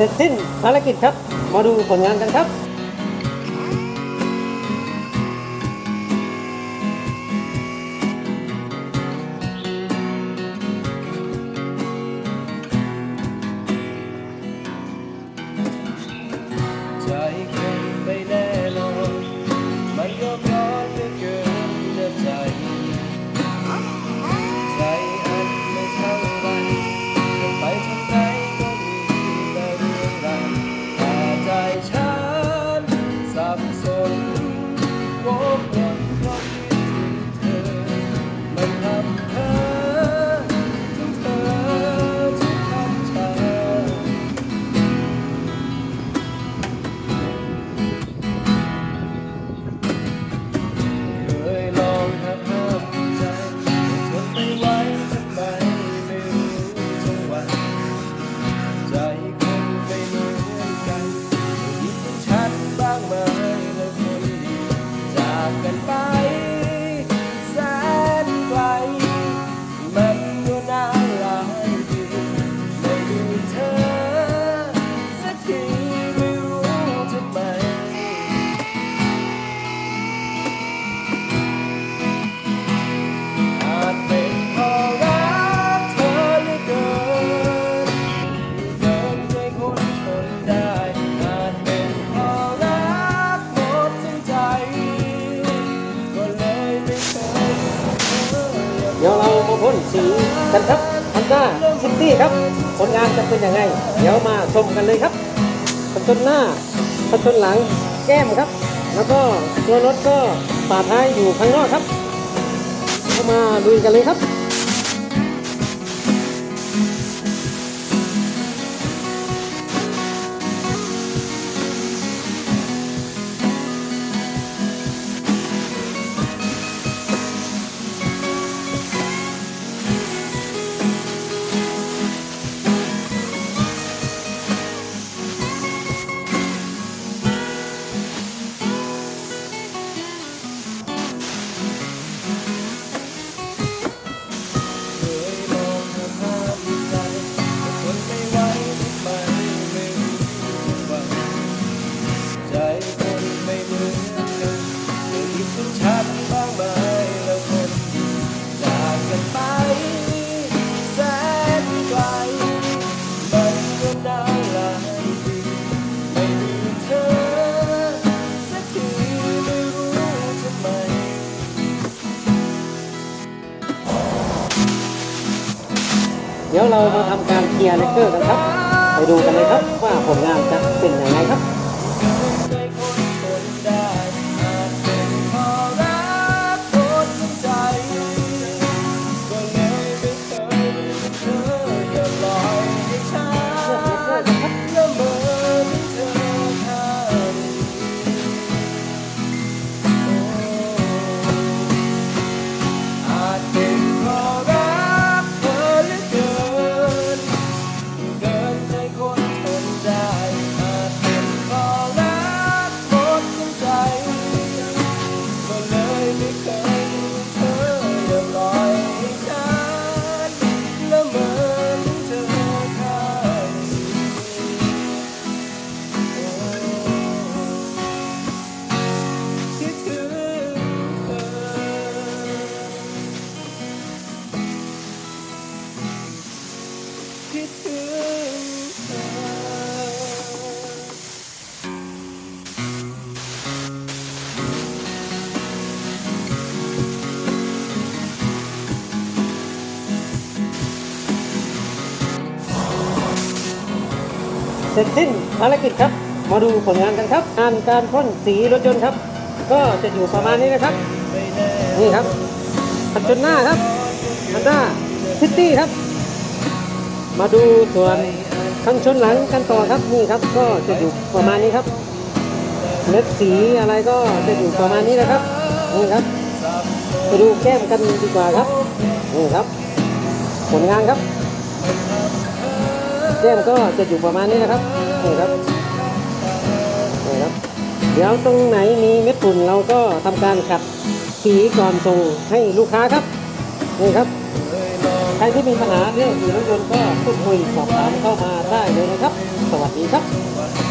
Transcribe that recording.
เสร็จสิ้นภารกิจครับ มาดูผลงานกันครับ Oh. สีกันครับฮันด้าซิตี้ครับ ผลงานจะเป็นยังไง เดี๋ยวมาชมกันเลยครับกันชนหน้ากันชนหลังแก้มครับ แล้วก็ตัวรถก็ป่าท้ายอยู่ข้างนอกครับเข้ามาดูกันเลยครับ เดี๋ยวเรามาทำการเคลียร์เลกเกอร์กันครับ ไปดูกันเลยครับว่าผลงานจะเป็นยังไงครับ เสร็จสิ้นภารกิจครับ มาดูผลงานกันครับงานการพ่นสีรถยนต์ครับ ก็จะอยู่ประมาณนี้นะครับ นี่ครับคันชนหน้าครับฮันด้าซิตี้ครับ มาดูส่วนคันชนหลังกันต่อครับนี่ครับ ก็จะอยู่ประมาณนี้ครับเล็บสีอะไรก็จะอยู่ประมาณนี้นะครับนี่ครับไปดูแก้มกันดีกว่าครับนี่ครับ ผลงานครับ แก้มก็จะอยู่ประมาณนี้นะครับนี่ครับนี่ครับ เดี๋ยวตรงไหนมีเม็ดฝุ่นเราก็ทำการขัดสีก่อนส่งให้ลูกค้าครับนี่ครับใครที่มีปัญหาเรื่องสีรถยนต์ก็พูดคุยสอบถามเข้ามาได้เลยนะครับ สวัสดีครับ